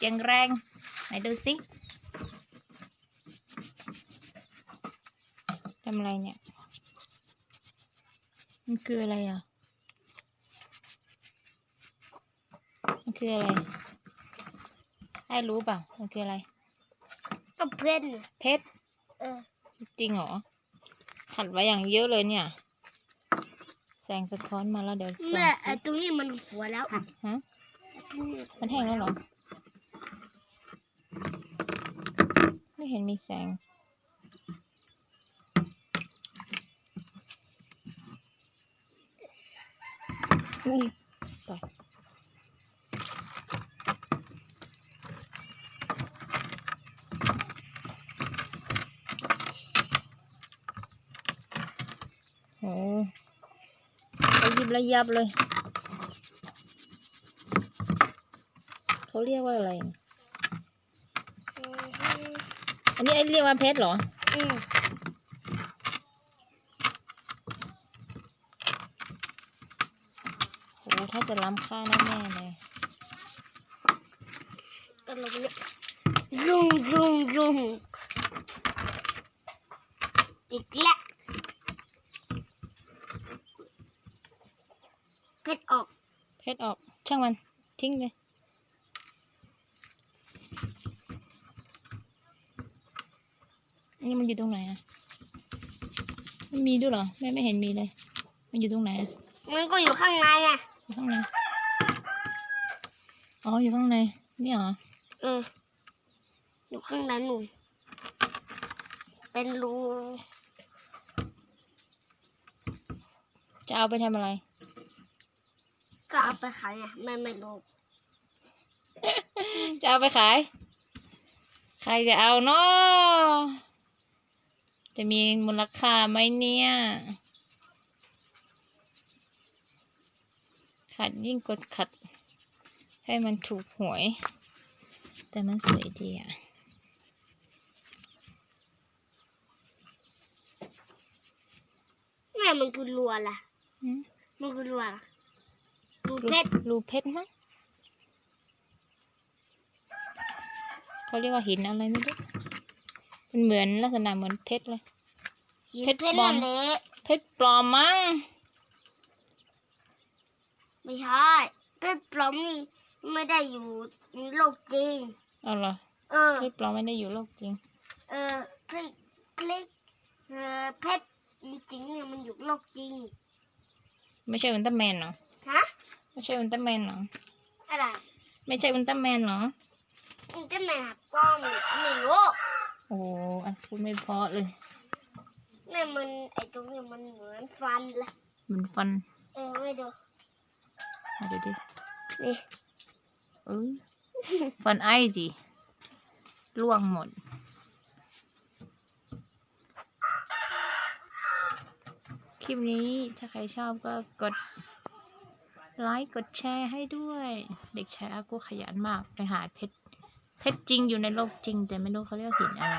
อย่างแรง ไหนดูสิทำอะไรเนี่ย มันคืออะไรอะ มันคืออะไร ให้รู้เปล่า มันคืออะไร ก็เพื่อนเพชรเออ จริงเหรอ ขัดไว้อย่างเยอะเลยเนี่ย แสงสะท้อนมาแล้วเดี๋ยวส่องแม่ไอ้สิตรงนี้มันหัวแล้ว ฮะ มันแห้งแล้วเหรอ ไม่เห็นมีแสงอุ้ยต่อโอ้ยิบระยับเลย เขาเรียกว่าอะไร อันนี้ไอ้เรียกว่าเพชรเหรอ อืมโหถ้าจะล้ำค่าแน่ๆเลยก็ลงเนี่ยรุงรุงรุงอีกแล้วเพชรออก เพชรออก ช่างมัน ทิ้งเลย นี่มันอยู่ตรงไหนอะมันมีด้วยเหรอแม่ไม่เห็นมีเลย มันอยู่ตรงไหนอะมันก็อยู่ข้างในไงอยู่ข้างในอ๋ออยู่ข้างในนี่เหรอเอออยู่ข้างในหนูนเป็นรูจะเอาไปทำอะไร ก็เอาไปขายไงแม่ไม่รู้จะเอาไปขาย ใครจะเอาเนาะ จะมีมูลค่าไหมเนี่ย ขัดยิ่งกดขัด ให้มันถูกหวย แต่มันสวยดีอะแม่มันคือรัวล่ะหืมมันคือรัวล่ะรูรูเพชรรูเพชรมั้งเขาเรียกว่าหินอะไรไม่รู้ มันเหมือนลักษณะเหมือนเพชรเลยหินเพเพชชรรบอลเละเพชรปลอมมั้ง ไม่ใช่ เพชรปลอมนี่ไม่ได้อยู่ในโลกจริง เอาเหรอ เออ เพชรปลอมไม่ได้อยู่โลกจริง เออเพชรเพชรเออเพชรจริงๆเนี่ยมันอยู่โลกจริง ไม่ใช่อุลตร้าแมนเหรอ ฮะ ไม่ใช่อุลตร้าแมนเหรอ อะไร ไม่ใช่อุลตร้าแมนเหรอมันจะแม่หักกล้องไม่รู้ โอ้โหอะพูดไม่เพราะเลย นี่มันไอ้ตรงนี้มันเหมือนฟันเลยเหมันฟัน เออไม่ดูมาดูดิ นี่ เออฟันไอ้จีล่วงหมด คลิปนี้ถ้าใครชอบก็กดไลค์กดแชร์ให้ด้วย เด็กชายอากูขยันมากไปหาเพชร เพชรจริงอยู่ในโลกจริง แต่ไม่รู้เขาเรียกหินอะไร